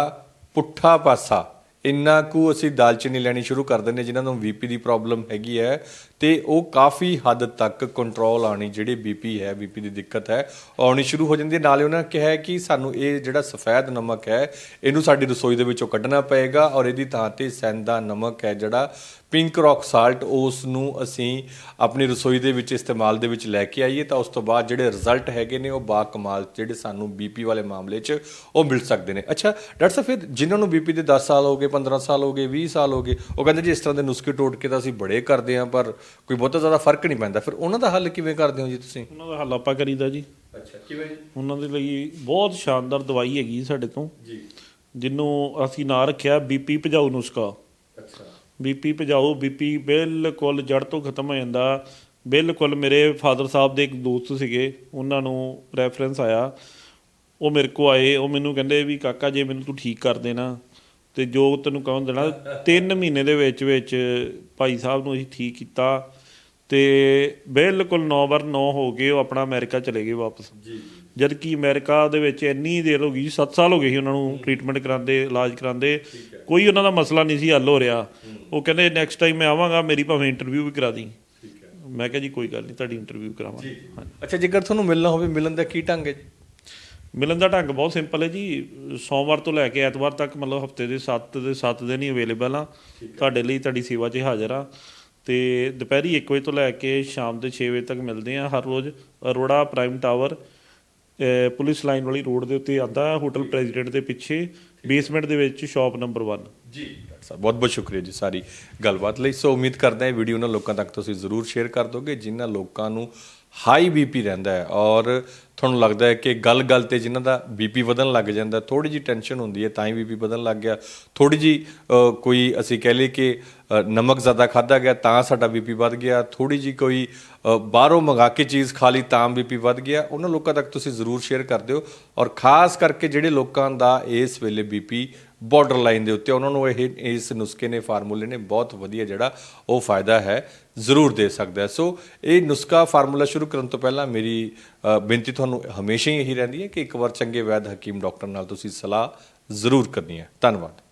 ਪੁੱਠਾ ਪਾਸਾ ਇੰਨਾ ਕੁ ਅਸੀਂ ਦਾਲਚੀਨੀ ਲੈਣੀ ਸ਼ੁਰੂ ਕਰ ਦਿੰਨੇ ਜਿਨ੍ਹਾਂ ਨੂੰ ਬੀਪੀ ਦੀ ਪ੍ਰੋਬਲਮ ਹੈਗੀ ਹੈ ਤੇ ਉਹ ਕਾਫੀ ਹੱਦ ਤੱਕ ਕੰਟਰੋਲ ਆਣੀ ਜਿਹੜੀ ਬੀਪੀ ਹੈ ਬੀਪੀ ਦੀ ਦਿੱਕਤ ਹੈ ਉਹ ਆਉਣੀ ਸ਼ੁਰੂ ਹੋ ਜਾਂਦੀ ਹੈ। ਨਾਲੇ ਉਹਨਾਂ ਕਿਹਾ ਹੈ ਕਿ ਸਾਨੂੰ ਇਹ ਜਿਹੜਾ ਸਫੈਦ ਨਮਕ ਹੈ, ਇਹਨੂੰ ਸਾਡੀ ਰਸੋਈ ਦੇ ਵਿੱਚੋਂ ਕੱਢਣਾ ਪਏਗਾ ਔਰ ਇਹਦੀ ਥਾਂ ਤੇ ਸੈਂਦਾ ਨਮਕ ਹੈ ਜਿਹੜਾ ਪਿੰਕ ਰੌਕ ਸਾਲਟ ਉਸ ਨੂੰ ਅਸੀਂ ਆਪਣੀ ਰਸੋਈ ਦੇ ਵਿੱਚ ਇਸਤੇਮਾਲ ਦੇ ਵਿੱਚ ਲੈ ਕੇ ਆਈਏ ਤਾਂ ਉਸ ਤੋਂ ਬਾਅਦ ਜਿਹੜੇ ਰਿਜ਼ਲਟ ਹੈਗੇ ਨੇ, ਉਹ ਬਾ ਕਮਾਲ ਜਿਹੜੇ ਸਾਨੂੰ ਬੀਪੀ ਵਾਲੇ ਮਾਮਲੇ 'ਚ ਉਹ ਮਿਲ ਸਕਦੇ ਨੇ। ਅੱਛਾ, ਡਾਕਟਰ ਸਾਹਿਬ, ਫਿਰ ਜਿਨ੍ਹਾਂ ਨੂੰ ਬੀਪੀ ਦੇ 10 ਸਾਲ ਹੋ ਗਏ 15 ਸਾਲ ਹੋ ਗਏ 20 ਸਾਲ ਹੋ ਗਏ, ਉਹ ਕਹਿੰਦੇ ਜੀ ਇਸ ਤਰ੍ਹਾਂ ਦੇ ਨੁਸਖੇ ਟੋਟ ਕੇ ਤਾਂ ਅਸੀਂ ਬੜੇ ਕਰਦੇ ਹਾਂ, ਪਰ ਕੋਈ ਬਹੁਤਾ ਜ਼ਿਆਦਾ ਫ਼ਰਕ ਨਹੀਂ ਪੈਂਦਾ। ਫਿਰ ਉਹਨਾਂ ਦਾ ਹੱਲ ਕਿਵੇਂ ਕਰਦੇ ਹੋ ਜੀ ਤੁਸੀਂ? ਉਹਨਾਂ ਦਾ ਹੱਲ ਆਪਾਂ ਕਰੀਦਾ ਜੀ। ਅੱਛਾ ਕਿਵੇਂ ਉਹਨਾਂ ਦੇ ਲਈ ਬਹੁਤ ਸ਼ਾਨਦਾਰ ਦਵਾਈ ਹੈਗੀ ਸਾਡੇ ਤੋਂ। ਜੀ। ਜਿਹਨੂੰ ਅਸੀਂ ਨਾਂ ਰੱਖਿਆ ਬੀਪੀ ਭਜਾਊ ਨੁਸਖਾ। ਅੱਛਾ। ਬੀਪੀ ਭਜਾਊ ਬੀਪੀ ਬਿਲਕੁਲ ਜੜ ਤੋਂ ਖਤਮ ਹੋ ਜਾਂਦਾ। ਬਿਲਕੁਲ ਮੇਰੇ ਫਾਦਰ ਸਾਹਿਬ ਦੇ ਇੱਕ ਦੋਸਤ ਸੀਗੇ ਉਹਨਾਂ ਨੂੰ ਰੈਫਰੈਂਸ ਆਇਆ। ਉਹ ਮੇਰੇ ਕੋ ਆਏ ਉਹ ਮੈਨੂੰ ਕਹਿੰਦੇ ਵੀ ਕਾਕਾ ਜੇ ਮੈਨੂੰ ਤੂੰ ਠੀਕ ਕਰ ਦੇਣਾ ਤੇ ਜੋ ਤੈਨੂੰ ਕਹਨ ਦੇਣਾ 3 ਮਹੀਨੇ ਦੇ ਵਿੱਚ ਵਿੱਚ ਭਾਈ ਸਾਹਿਬ ਨੂੰ ਅਸੀਂ ਠੀਕ ਕੀਤਾ ਤੇ ਬਿਲਕੁਲ 9 ਬਰ 9 ਹੋ ਗਏ ਉਹ ਆਪਣਾ ਅਮਰੀਕਾ ਚਲੇ ਗਏ ਵਾਪਸ। ਜੀ। ਜਦ ਕਿ ਅਮਰੀਕਾ ਦੇ ਵਿੱਚ ਇੰਨੀ ਦੇਰ ਹੋ ਗਈ 7 ਸਾਲ ਹੋ ਗਏ ਸੀ ਉਹਨਾਂ ਨੂੰ ਟ੍ਰੀਟਮੈਂਟ ਕਰਾਉਂਦੇ ਇਲਾਜ ਕਰਾਉਂਦੇ। ਕੋਈ ਉਹਨਾਂ ਦਾ ਮਸਲਾ ਨਹੀਂ ਸੀ ਹੱਲ ਹੋ ਰਿਹਾ। ਉਹ ਕਹਿੰਦੇ ਨੈਕਸਟ ਟਾਈਮ ਮੈਂ ਆਵਾਂਗਾ ਮੇਰੀ ਭਾਵੇਂ ਇੰਟਰਵਿਊ ਵੀ ਕਰਾ ਦੀ ਠੀਕ ਹੈ। ਮੈਂ ਕਿਹਾ ਜੀ ਕੋਈ ਗੱਲ ਨਹੀਂ ਤੁਹਾਡੀ ਇੰਟਰਵਿਊ ਕਰਾਵਾਂਗੇ। ਹਾਂਜੀ। ਅੱਛਾ ਜੇਕਰ ਤੁਹਾਨੂੰ ਮਿਲਣਾ ਹੋਵੇ ਮਿਲਣ ਦਾ ਕੀ ਢੰਗ ਹੈ ਜੀ? ਮਿਲਣ ਦਾ ਢੰਗ ਬਹੁਤ ਸਿੰਪਲ ਹੈ ਜੀ। ਸੋਮਵਾਰ ਤੋਂ ਲੈ ਕੇ ਐਤਵਾਰ ਤੱਕ ਮਤਲਬ ਹਫ਼ਤੇ ਦੇ 7 ਦੇ 7 ਦਿਨ ਹੀ ਅਵੇਲੇਬਲ ਆ। ਤੁਹਾਡੇ ਲਈ ਤੁਹਾਡੀ ਸੇਵਾ 'ਚ ਹਾਜ਼ਰ ਆ। ਤੇ ਦੁਪਹਿਰੀ 1 ਵਜੇ ਤੋਂ ਲੈ ਕੇ ਸ਼ਾਮ ਦੇ 6 ਵਜੇ ਤੱਕ ਮਿਲਦੇ ਆ ਹਰ ਰੋਜ਼। Arora prime tower police line ਵਾਲੀ ਰੋਡ ਦੇ ਉੱਤੇ ਆਂਦਾ ਹੋਟਲ ਪ੍ਰੈਜ਼ੀਡੈਂਟ ਦੇ ਪਿੱਛੇ ਬੇਸਮੈਂਟ ਦੇ ਵਿੱਚ ਸ਼ਾਪ ਨੰਬਰ 1 ਜੀ। ਸਾਹਿਬ ਬਹੁਤ ਬਹੁਤ ਸ਼ੁਕਰੀਆ ਜੀ ਸਾਰੀ ਗੱਲਬਾਤ ਲਈ। ਸੋ ਉਮੀਦ ਕਰਦਾ ਹਾਂ ਇਹ ਵੀਡੀਓ ਉਹਨਾਂ ਲੋਕਾਂ ਤੱਕ ਤੁਸੀਂ ਜ਼ਰੂਰ ਸ਼ੇਅਰ ਕਰ ਦੋਗੇ ਜਿਨ੍ਹਾਂ ਲੋਕਾਂ ਨੂੰ ਹਾਈ ਬੀਪੀ ਰਹਿੰਦਾ ਹੈ ਔਰ ਤੁਹਾਨੂੰ ਲੱਗਦਾ ਹੈ ਕਿ ਗੱਲ-ਗੱਲ ਤੇ ਜਿਨ੍ਹਾਂ ਦਾ ਬੀਪੀ ਵਧਣ ਲੱਗ ਜਾਂਦਾ ਥੋੜੀ ਜੀ ਟੈਨਸ਼ਨ ਹੁੰਦੀ ਹੈ, ਤਾਂ ਹੀ ਬੀਪੀ ਵਧਣ ਲੱਗ ਗਿਆ। ਥੋੜੀ ਜੀ ਕੋਈ ਅਸੀਂ ਕਹਿ ਲਈਏ ਕਿ ਨਮਕ ਜ਼ਿਆਦਾ ਖਾਦਾ ਗਿਆ, ਤਾਂ ਸਾਡਾ ਬੀਪੀ ਵੱਧ ਗਿਆ। ਥੋੜੀ ਜੀ ਕੋਈ ਬਾਹਰੋਂ ਮੰਗਾ ਕੇ ਚੀਜ਼ ਖਾ ਲਈ, ਤਾਂ ਬੀਪੀ ਵੱਧ ਗਿਆ। ਉਹਨਾਂ ਲੋਕਾਂ ਤੱਕ ਤੁਸੀਂ ਜ਼ਰੂਰ ਸ਼ੇਅਰ ਕਰ ਦਿਓ। ਔਰ ਖਾਸ ਕਰਕੇ ਜਿਹੜੇ ਲੋਕਾਂ ਦਾ ਇਸ ਵੇਲੇ ਬੀਪੀ ਬਾਰਡਰ ਲਾਈਨ ਦੇ ਉੱਤੇ। ਉਹਨਾਂ ਨੂੰ ਇਹ, ਇਸ ਨੁਸਖੇ ਨੇ, ਫਾਰਮੂਲੇ ਨੇ ਬਹੁਤ ਵਧੀਆ ਜਿਹੜਾ ਉਹ ਫਾਇਦਾ ਹੈ, ਜ਼ਰੂਰ ਦੇ ਸਕਦਾ ਸੋ ਇਹ ਨੁਸਖਾ ਫਾਰਮੂਲਾ ਸ਼ੁਰੂ ਕਰਨ ਤੋਂ ਪਹਿਲਾਂ ਮੇਰੀ ਬੇਨਤੀ ਤੁਹਾਨੂੰ ਹਮੇਸ਼ਾ ਹੀ ਇਹੀ ਰਹਿੰਦੀ ਹੈ ਕਿ ਇੱਕ ਵਾਰ ਚੰਗੇ ਵੈਦ ਹਕੀਮ ਡਾਕਟਰ ਨਾਲ ਤੁਸੀਂ ਸਲਾਹ ਜ਼ਰੂਰ ਕਰਨੀ ਹੈ। ਧੰਨਵਾਦ।